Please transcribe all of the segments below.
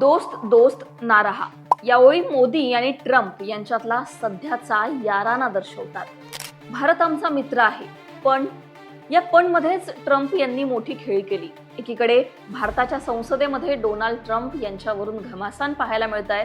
दोस्त दोस्त ना रहा. या ओळी मोदी आणि ट्रम्प यांच्यातला सध्याचा याराना दर्शवतात. भारत आमचा मित्र आहे पण या पण मध्येच ट्रम्प यांनी मोठी खेळी केली. एकीकडे भारताच्या संसदेमध्ये डोनाल्ड ट्रम्प यांच्यावरून घमासान पाहायला मिळत आहे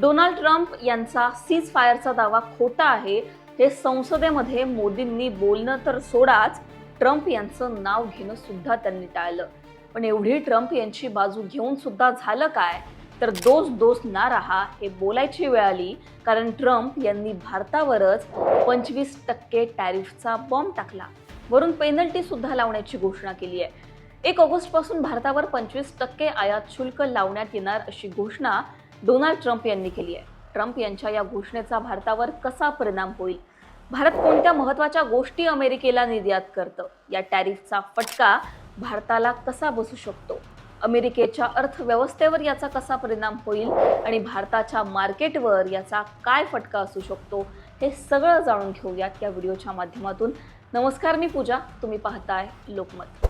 डोनाल्ड ट्रम्प यांचा सीज फायरचा दावा खोटा आहे हे संसदेमध्ये मोदींनी बोलणं तर सोडाच ट्रम्प यांचं नाव घेणं सुद्धा त्यांनी टाळलं. पण एवढी ट्रम्प यांची बाजू घेऊन सुद्धा झालं काय? तर दोस्त दोस्त ना रहा हे बोलायची वेळ आली कारण ट्रम्प यांनी भारतावरच पंचवीस टक्के टॅरिफचा बॉम्ब टाकला. वरून पेनल्टी सुद्धा लावण्याची घोषणा केली आहे. एक ऑगस्टपासून भारतावर पंचवीस टक्के आयात शुल्क लावण्यात येणार अशी घोषणा डोनाल्ड ट्रम्प यांनी केली आहे. ट्रम्प यांच्या या घोषणेचा भारतावर कसा परिणाम होईल? भारत कोणत्या महत्त्वाच्या गोष्टी अमेरिकेला निर्यात करतं? या टॅरिफचा फटका भारताला कसा बसू शकतो? अमेरिकेच्या अर्थव्यवस्थेवर याचा कसा परिणाम होईल आणि भारताच्या मार्केटवर याचा काय फटका असू शकतो हे सगळं जाणून घेऊयात या व्हिडिओच्या माध्यमातून. नमस्कार मी पूजा. तुम्ही पाहताय लोकमत.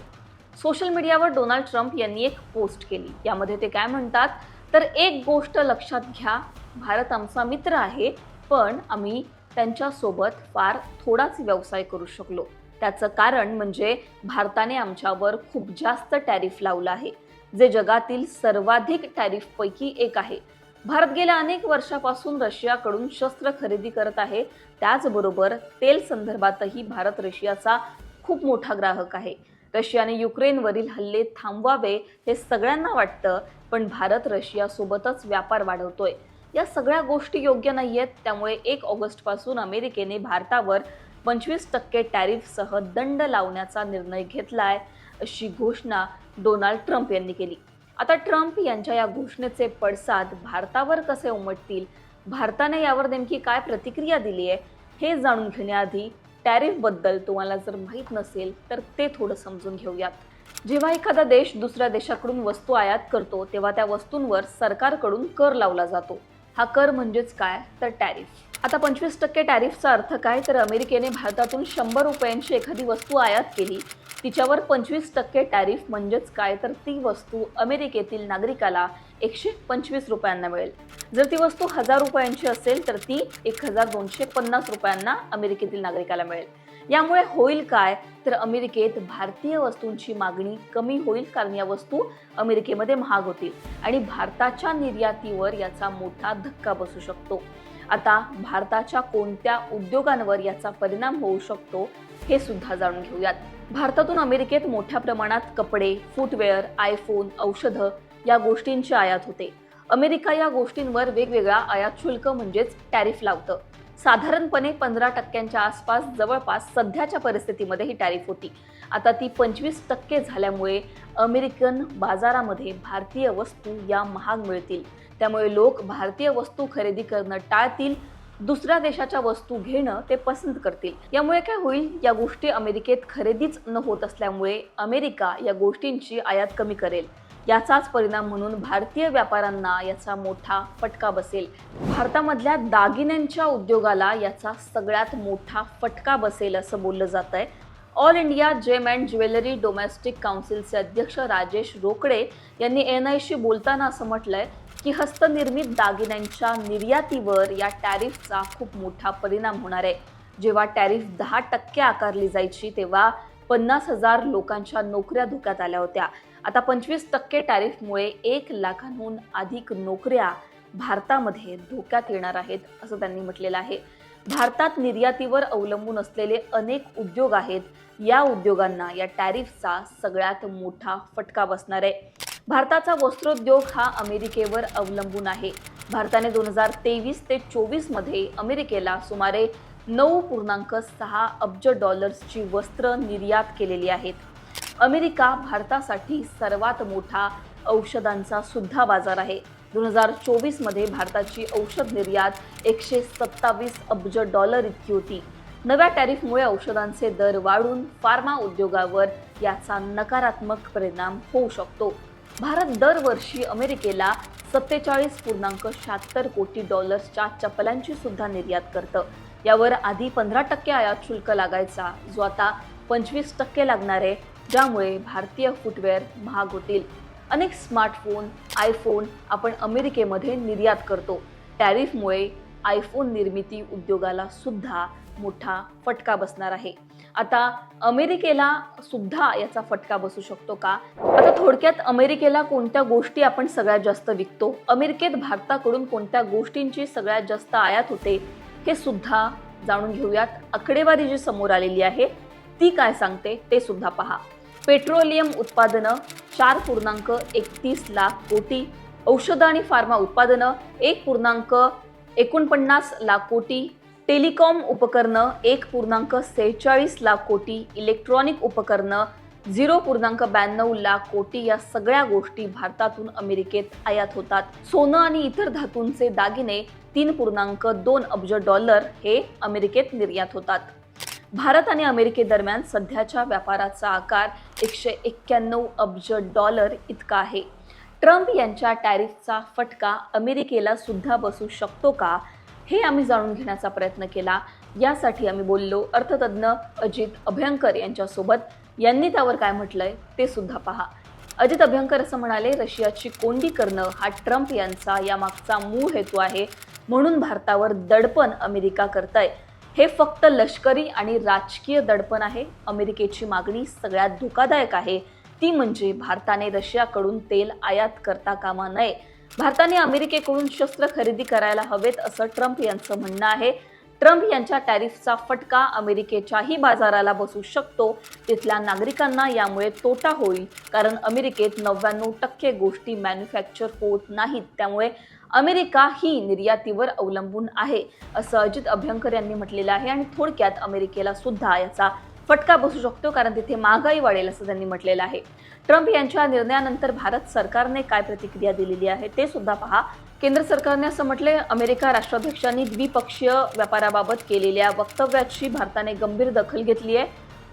सोशल मीडियावर डोनाल्ड ट्रम्प यांनी एक पोस्ट केली. यामध्ये ते काय म्हणतात? तर एक गोष्ट लक्षात घ्या भारत आमचा मित्र आहे पण आम्ही त्यांच्यासोबत फार थोडाच व्यवसाय करू शकलो. त्याचं कारण म्हणजे भारताने आमच्यावर खूप जास्त टॅरिफ लावला आहे जे जगातील सर्वाधिक टॅरिफपैकी एक आहे. भारत गेल्या अनेक वर्षापासून रशियाकडून शस्त्र खरेदी करत आहे त्याचबरोबर तेल संदर्भातही भारत रशियाचा खूप मोठा ग्राहक आहे. रशियाने युक्रेनवरील हल्ले थांबवावे हे सगळ्यांना वाटतं पण भारत रशियासोबतच व्यापार वाढवतोय. या सगळ्या गोष्टी योग्य नाहीयेत त्यामुळे एक ऑगस्टपासून अमेरिकेने भारतावर पंचवीस टक्के टॅरिफसह दंड लावण्याचा निर्णय घेतलाय अशी घोषणा डोनाल्ड ट्रम्प यांनी केली. आता ट्रम्प यांच्या या घोषणेचे पडसाद भारतावर कसे उमटतील? भारताने यावर नेमकी काय प्रतिक्रिया दिली आहे? हे जाणून घेण्याआधी टॅरिफबद्दल तुम्हाला जर माहीत नसेल तर ते थोडं समजून घेऊयात. जेव्हा एखादा देश दुसऱ्या देशाकडून वस्तू आयात करतो तेव्हा त्या वस्तूंवर सरकारकडून कर लावला जातो. हा कर म्हणजेच काय? तर टॅरिफ. आता पंचवीस टक्के टॅरिफचा अर्थ काय? तर अमेरिकेने भारतातून शंभर रुपयांची एखादी वस्तू आयात केली. तिच्यावर पंचवीस टक्के टॅरिफ म्हणजेच काय तर ती वस्तू अमेरिकेतील नागरिकाला एकशे पंचवीस रुपयांना मिळेल. जर ती वस्तू हजार रुपयांची असेल तर ती एक हजार दोनशे पन्नास रुपयांना अमेरिकेतील नागरिकाला मिळेल. यामुळे होईल काय? तर अमेरिकेत भारतीय वस्तूंची मागणी कमी होईल कारण या वस्तू अमेरिकेमध्ये महाग होतील. आणि भारताच्या निर्यातीवर याचा मोठा धक्का बसू शकतो. आता भारताच्या कोणत्या उद्योगांवर याचा परिणाम होऊ शकतो हे सुद्धा जाणून घेऊयात. भारतातून अमेरिकेत मोठ्या प्रमाणात कपडे फुटवेअर आयफोन औषधं या गोष्टींची आयात होते. अमेरिका या गोष्टींवर वेगवेगळा आयात शुल्क म्हणजेच टॅरिफ लावतं. साधारणपणे पंधरा टक्क्यांच्या आसपास जवळपास सध्याच्या परिस्थितीमध्ये ही टॅरिफ होती. आता ती पंचवीस टक्के झाल्यामुळे अमेरिकन बाजारामध्ये भारतीय वस्तू या महाग मिळतील. त्यामुळे लोक भारतीय वस्तू खरेदी करणं टाळतील दुसऱ्या देशाच्या वस्तू घेणं ते पसंत करतील. यामुळे काय होईल? या गोष्टी अमेरिकेत खरेदीच न होत असल्यामुळे अमेरिका या गोष्टींची आयात कमी करेल. याचाच परिणाम म्हणून भारतीय व्यापाऱ्यांना याचा मोठा फटका बसेल. भारतामधल्या दागिन्यांच्या उद्योगाला याचा सगळ्यात मोठा फटका बसेल असं बोललं जात आहे all India gem and jewellery domestic काउन्सिलचे अध्यक्ष राजेश रोकडे यांनी एन आयशी बोलताना असं म्हटलंय की हस्तनिर्मित दागिन्यांच्या निर्यातीवर या टॅरिफचा खूप मोठा परिणाम होणार आहे. जेव्हा टॅरिफ दहा टक्के आकारली जायची तेव्हा पन्नास हजार लोकांच्या नोकऱ्या धोक्यात आल्या होत्या. आता पंचवीस टक्के टॅरिफमुळे एक लाखांहून अधिक नोकऱ्या भारतामध्ये धोक्यात येणार आहेत असं त्यांनी म्हटलेलं आहे. भारतात निर्यातीवर अवलंबून असलेले अनेक उद्योग आहेत. या उद्योगांना या टॅरिफचा सगळ्यात मोठा फटका बसणार आहे. भारताचा वस्त्रोद्योग हा अमेरिकेवर अवलंबून आहे. भारताने दोन हजार तेवीस ते चोवीसमध्ये अमेरिकेला सुमारे नऊ पूर्णांक सहा अब्ज डॉलर्सची वस्त्र निर्यात केलेली आहेत. अमेरिका भारतासाठी सर्वात मोठा औषधांचा सुद्धा बाजार आहे. दोन हजार चोवीसमध्ये भारताची औषध निर्यात एकशे सत्तावीस अब्ज डॉलर इतकी होती. नव्या टॅरिफमुळे औषधांचे दर वाढून फार्मा उद्योगावर याचा नकारात्मक परिणाम होऊ शकतो. भारत दरवर्षी अमेरिकेला सत्तेचाळीस पूर्णांक शहात्तर कोटी डॉलर्सच्या चपलांची सुद्धा निर्यात करतं. यावर आधी पंधरा टक्के आयात शुल्क लागायचा जो आता पंचवीस टक्के लागणार आहे ज्यामुळे भारतीय फुटवेअर महाग होतील. अनेक स्मार्टफोन आयफोन आपण अमेरिकेमध्ये निर्यात करतो. टॅरिफमुळे आयफोन निर्मिती उद्योगाला सुद्धा मोठा फटका बसणार आहे. आता अमेरिकेला सुद्धा याचा फटका बसू शकतो का? आता थोडक्यात अमेरिकेला कोणत्या गोष्टी आपण सगळ्यात जास्त विकतो? अमेरिकेत भारताकडून कोणत्या गोष्टींची सगळ्यात जास्त आयात होते? हे सुद्धा जाणून घेऊयात. आकडेवारी जी समोर आलेली आहे ती काय सांगते ते सुद्धा पहा. पेट्रोलियम उत्पादनं चार पूर्णांक एकतीस लाख कोटी. औषध आणि फार्मा उत्पादनं एक पूर्णांक एकोणपन्नास लाख कोटी. टेलिकॉम उपकरणं एक पूर्णांक सेहेचाळीस लाख कोटी इलेक्ट्रॉनिक उपकरणं झिरो पूर्णांक ब्याण्णव लाख कोटी या सगळ्या गोष्टी भारतातून अमेरिकेत आयात होतात. सोनं आणि इतर धातूंचे दागिने तीन पूर्णांक दोन अब्ज डॉलर हे अमेरिकेत निर्यात होतात. भारत आणि अमेरिकेदरम्यान सध्याच्या व्यापाराचा आकार एकशे एक्क्याण्णव अब्ज डॉलर इतका आहे. ट्रम्प यांच्या टॅरिफचा फटका अमेरिकेला सुद्धा बसू शकतो का? हे आम्ही जाणून घेण्याचा प्रयत्न केला. यासाठी आम्ही बोललो अर्थतज्ज्ञ अजित अभ्यंकर यांच्यासोबत. यांनी त्यावर काय म्हटलंय ते सुद्धा पहा. अजित अभ्यंकर असं म्हणाले रशियाची कोंडी करणं हा ट्रम्प यांचा यामागचा मूळ हेतू आहे. म्हणून भारतावर दडपण अमेरिका करतय. हे फक्त लष्करी आणि राजकीय दडपण आहे. अमेरिकेची मागणी सगळ्यात धोकादायक आहे. ती म्हणजे भारताने रशियाकडून तेल आयात करता कामा नये. भारताने अमेरिकेकडून शस्त्र खरेदी करायला हवेत असं ट्रम्प यांचं म्हणणं आहे. ट्रम्प यांच्या टॅरिफचा फटका अमेरिकेच्याही बाजाराला बसू शकतो. तिथल्या नागरिकांना यामुळे तोटा होईल कारण अमेरिकेत नव्याण्णव टक्के गोष्टी मॅन्युफॅक्चर होत नाहीत. त्यामुळे अमेरिका ही निर्यातीवर अवलंबून आहे असं अजित अभ्यंकर यांनी म्हटलेलं आहे आणि थोडक्यात अमेरिकेला सुद्धा याचा फटका बसू शकतो कारण तिथे महागाई वाढेल असं त्यांनी म्हटलेलं आहे. ट्रम्प यांच्या निर्णयानंतर भारत सरकारने काय प्रतिक्रिया दिलेली आहे ते सुद्धा पहा. केंद्र सरकारने असं म्हटले अमेरिका राष्ट्राध्यक्षांनी द्विपक्षीय व्यापाराबाबत केलेल्या वक्तव्याची भारताने गंभीर दखल घेतली आहे.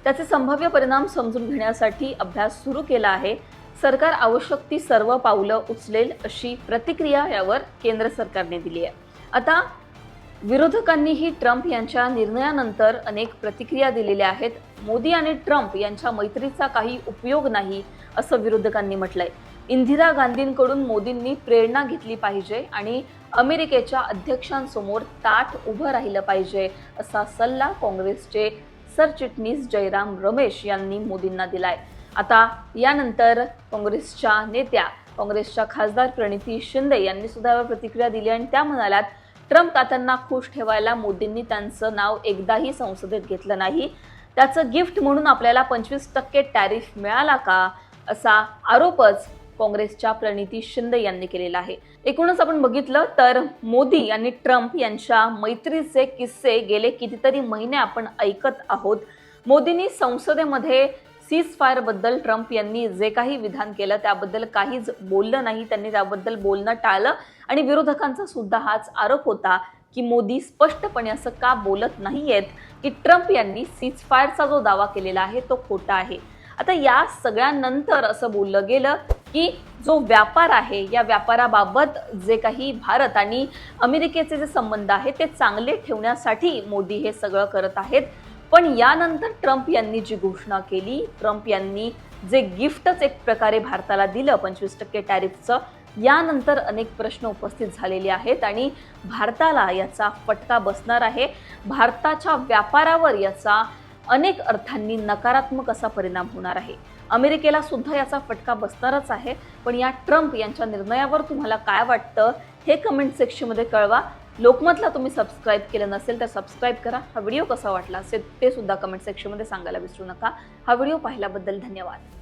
त्याचे संभाव्य परिणाम समजून घेण्यासाठी अभ्यास सुरू केला आहे. सरकार आवश्यक ती सर्व पावलं उचलेल अशी प्रतिक्रिया यावर केंद्र सरकारने दिली आहे. आता विरोधकांनीही ट्रम्प यांच्या निर्णयानंतर अनेक प्रतिक्रिया दिलेल्या आहेत. मोदी आणि ट्रम्प यांच्या मैत्रीचा काही उपयोग नाही असं विरोधकांनी म्हटलंय. इंदिरा गांधींकडून मोदींनी प्रेरणा घेतली पाहिजे आणि अमेरिकेच्या अध्यक्षांसमोर ताठ उभं राहिलं पाहिजे असा सल्ला काँग्रेसचे सरचिटणीस जयराम रमेश यांनी मोदींना दिलाय. आता यानंतर काँग्रेसच्या नेत्या काँग्रेसच्या खासदार प्रणिती शिंदे यांनी सुद्धा यावर प्रतिक्रिया दिली आणि त्या म्हणाल्यात ट्रम्प तात्यांना खुश ठेवायला मोदींनी त्यांचं नाव एकदाही संसदेत घेतलं नाही. त्याचं गिफ्ट म्हणून आपल्याला पंचवीस टक्के टॅरिफ मिळाला का असा आरोपच काँग्रेसच्या प्रणिती शिंदे यांनी केलेला आहे. एकूणच आपण बघितलं तर मोदी आणि ट्रम्प यांच्या मैत्रीचे किस्से गेले कितीतरी महिने आपण ऐकत आहोत. मोदींनी संसदेमध्ये सीज फायरबद्दल ट्रम्प यांनी जे काही विधान केलं त्याबद्दल काहीच बोललं नाही त्यांनी त्याबद्दल बोलणं टाळलं आणि विरोधकांचा सुद्धा हाच आरोप होता. की मोदी स्पष्टपणे असं का बोलत नाहीयेत की ट्रम्प यांनी सीजफायरचा जो दावा केलेला आहे तो खोटा आहे? आता या सगळ्यानंतर असं बोललं गेलं की जो व्यापार आहे या व्यापाराबाबत जे काही भारत आणि अमेरिकेचे जे संबंध आहेत ते चांगले ठेवण्यासाठी मोदी हे सगळं करत आहेत. पण यानंतर ट्रम्प यांनी जी घोषणा केली ट्रम्प यांनी जे गिफ्टच एक प्रकारे भारताला दिलं पंचवीस टक्के टॅरिफचं यानंतर अनेक प्रश्न उपस्थित झालेले आहेत आणि भारताला याचा फटका बसणार आहे. भारताच्या व्यापारावर याचा अनेक अर्थांनी नकारात्मक असा परिणाम होणार आहे. अमेरिकेला सुद्धा याचा फटका बसणारच आहे. पण या ट्रम्प यांच्या निर्णयावर तुम्हाला काय वाटतं हे कमेंट सेक्शनमध्ये कळवा. लोकमतला तुम्ही सबस्क्राईब केलं नसेल तर सबस्क्राईब करा. हा व्हिडिओ कसा वाटला असेल ते सुद्धा कमेंट सेक्शनमध्ये सांगायला विसरू नका. हा व्हिडिओ पाहिल्याबद्दल धन्यवाद.